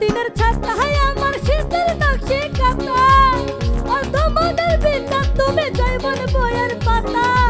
বাদলা দিনের ছাতা হয় আমার শীতের নকশি কাতা অর্ধমনের বিনা তুমি জৈবন বইয়ের পাতা।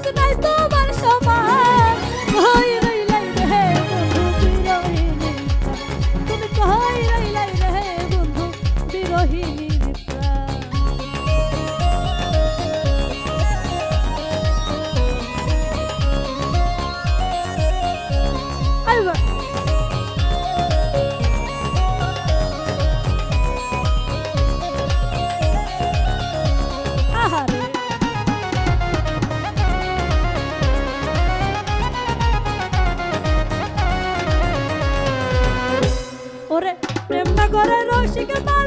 good night, ওরে প্রেম